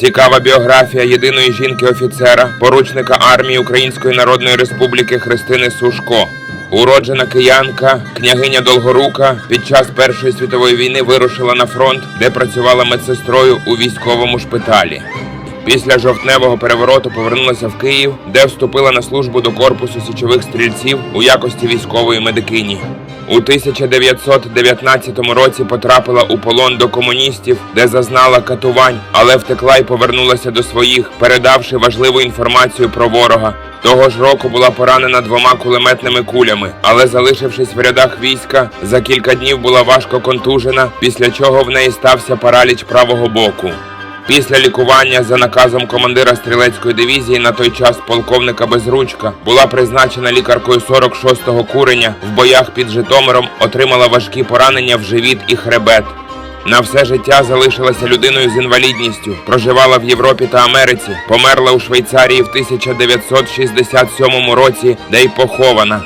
Цікава біографія єдиної жінки-офіцера, поручника армії Української Народної Республіки Христини Сушко. Уроджена киянка, княгиня Долгорука під час Першої світової війни вирушила на фронт, де працювала медсестрою у військовому шпиталі. Після жовтневого перевороту повернулася в Київ, де вступила на службу до корпусу січових стрільців у якості військової медикині. У 1919 році потрапила у полон до комуністів, де зазнала катувань, але втекла і повернулася до своїх, передавши важливу інформацію про ворога. Того ж року була поранена двома кулеметними кулями, але залишившись в рядах війська, за кілька днів була важко контужена, після чого в неї стався параліч правого боку. Після лікування за наказом командира стрілецької дивізії на той час полковника Безручка була призначена лікаркою 46-го куреня в боях під Житомиром, отримала важкі поранення в живіт і хребет. На все життя залишилася людиною з інвалідністю, проживала в Європі та Америці, померла у Швейцарії в 1967 році, де й похована.